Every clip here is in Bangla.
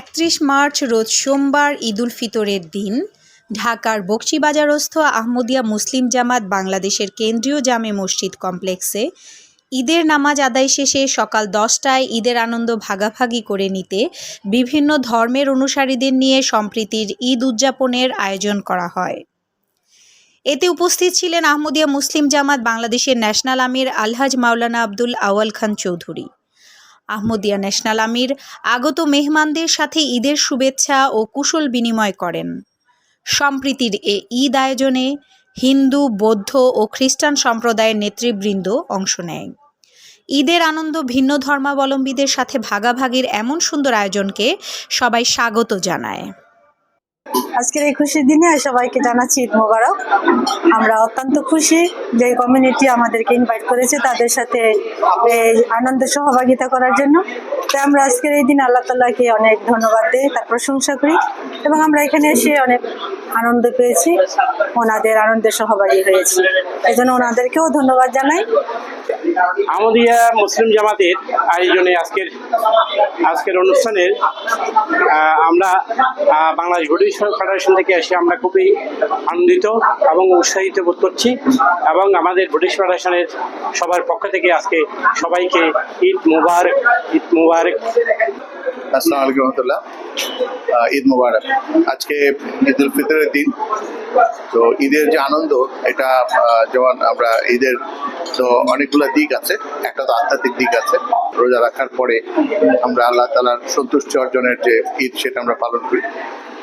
একত্রিশ মার্চ রোজ সোমবার ঈদুল ফিতরের দিন। ঢাকার বকশিবাজারস্থ আহমদিয়া মুসলিম জামাত বাংলাদেশের কেন্দ্রীয় জামে মসজিদ কমপ্লেক্সে ঈদের নামাজ আদায় শেষে সকাল দশটায় ঈদের আনন্দ ভাগাভাগি করে নিতে বিভিন্ন ধর্মের অনুসারীদের নিয়ে সম্প্রীতির ঈদ উদযাপনের আয়োজন করা হয়। এতে উপস্থিত ছিলেন আহমদিয়া মুসলিম জামাত বাংলাদেশের ন্যাশনাল আমির আলহাজ মাওলানা আব্দুল আওয়াল খান চৌধুরী। আহমদিয়া ন্যাশনাল আমির আগত মেহমানদের সাথে ঈদের শুভেচ্ছা ও কুশল বিনিময় করেন। সম্প্রীতির এ ঈদ আয়োজনে হিন্দু, বৌদ্ধ ও খ্রিস্টান সম্প্রদায়ের নেতৃবৃন্দ অংশ নেয়। ঈদের আনন্দ ভিন্ন ধর্মাবলম্বীদের সাথে ভাগাভাগির এমন সুন্দর আয়োজনকে সবাই স্বাগত জানায়। আজকের এই খুশির দিনে সবাইকে জানাচ্ছি ঈদ মোবারক। আমরা অত্যন্ত খুশি যে কমিউনিটি আমাদেরকে ইনভাইট করেছে তাদের সাথে আনন্দ সহভাগিতা করার জন্য। তাই আমরা আজকের এই দিন আল্লাহ তাল্লাহকে অনেক ধন্যবাদ দিই, তার প্রশংসা করি এবং আমরা এখানে এসে অনেক আনন্দ পেয়েছি, ওনাদের আনন্দে সহভাগী হয়েছি। এই জন্য ওনাদেরকেও ধন্যবাদ জানাই। আমাদিয়া মুসলিম জামাতের আয়োজনে আজকের আজকের অনুষ্ঠানের আমরা বাংলাদেশ বুদ্ধিস্ট ফেডারেশন থেকে এসে আমরা খুবই আনন্দিত এবং উৎসাহিত বোধ করছি এবং আমাদের বুদ্ধিস্ট ফেডারেশনের সবার পক্ষ থেকে আজকে সবাইকে ঈদ মুবারক, ঈদ মুবারক আসসালামু আলাইকুম রহমতুল্লাহ। ঈদ মোবারক। আজকে ঈদ উল ফিতরের দিন। তো ঈদের যে আনন্দ, এটা যেমন আমরা ঈদের, তো অনেকগুলো দিক আছে। একটা তো আধ্যাত্মিক দিক আছে। রোজা রাখার পরে আমরা আল্লাহ তালার সন্তুষ্টি অর্জনের যে ঈদ, সেটা আমরা পালন করি।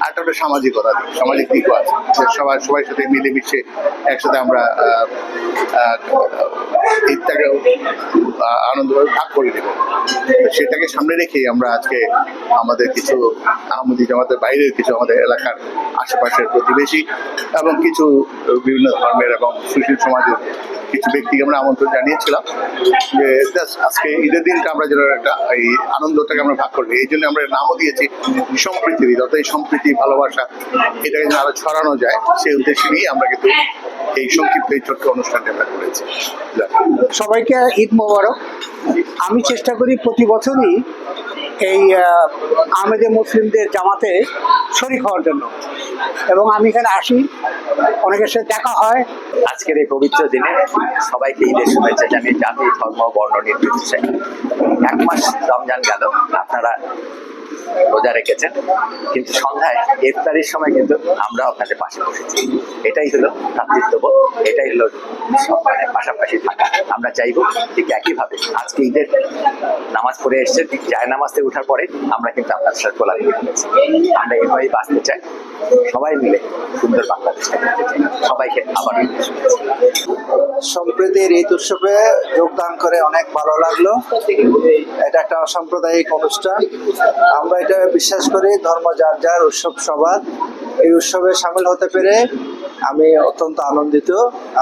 আর একটা হলো সামাজিকতা সামাজিক দিকও আছে। সবাই সবাই সাথে মিলেমিশে একসাথে আমরা ঈদটাকে আনন্দভাবে ভাগ করে নেব। সেটাকে সামনে রেখেই আমরা আজকে আমাদের কিছু আহমদি জামাতের বাইরের কিছু আমাদের এলাকার আশেপাশের প্রতিবেশী এবং কিছু বিভিন্ন ধর্মের এবং সুশীল সমাজের কিছু ব্যক্তিকে আমরা আমন্ত্রণ জানিয়েছিলাম যে আজকে ঈদের দিনটা আমরা যেন একটা এই আনন্দটাকে আমরা ভাগ করব এই জন্য আমরা নামও দিয়েছি সম্প্রীতির ঈদ অর্থাৎ এই সম্প্রীতি, ভালোবাসা, এটাকে যেন আরও ছড়ানো যায়, সেই উদ্দেশ্যে নিয়ে আমরা কিন্তু এই সংক্ষিপ্ত এই ছোট্ট অনুষ্ঠানটা আমরা করেছি। সবাইকে ঈদ মোবারক। আমি চেষ্টা করি প্রতি বছরই এই আহ, আহমেদে মুসলিমদের জামাতে শরিক হওয়ার জন্য। এবং আমি এখানে আসি অনেকের সাথে দেখা হয়। আজকের এই পবিত্র দিনে সবাইকে ঈদের শুভেচ্ছা জানিয়ে জাতি ধর্ম বর্ণ নির্বিশেষে এক মাস রমজান গেল। আপনারা রোজা রেখেছেন। কিন্তু সন্ধ্যায় ইফতারির সময় কিন্তু আমরা আপনাদের পাশে বসেছি। এটাই হলো ভ্রাতৃত্ববোধ এটাই হলো সব মানে পাশাপাশি থাকা। আমরা চাইব ঠিক একইভাবে আজকে ঈদের নামাজ পড়ে এসছেন যায় নামাজ থেকে ওঠার পরে আমরা কিন্তু আপনার সাথে করেছি। আমরা এভাবেই বাঁচতে চাই। সবাই মিলে সুন্দর বাংলাদেশটা করতে চাই। সবাইকে আবার সম্প্রীতির ঈদ উৎসবে যোগদান করে অনেক ভালো লাগল। এটা একটা অসাম্প্রদায়িক অনুষ্ঠান। আমরা এটা বিশ্বাস করি, ধর্ম যার যার, উৎসব সবার। এই উৎসবে সামিল হতে পেরে আমি অত্যন্ত আনন্দিত।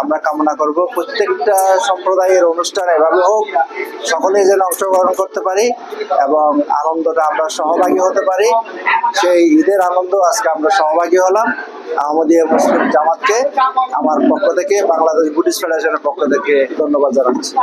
আমরা কামনা করব প্রত্যেকটা সম্প্রদায়ের অনুষ্ঠান এভাবে হোক, সকলেই যেন অংশগ্রহণ করতে পারি এবং আনন্দটা আমরা সহভাগী হতে পারি। সেই ঈদের আনন্দ আজকে আমরা সহভাগী হলাম আমাদের মুসলিম জামাতকে, আমার পক্ষ থেকে, বাংলাদেশ বুদ্ধিস্ট ফেডারেশনের পক্ষ থেকে ধন্যবাদ জানাচ্ছি।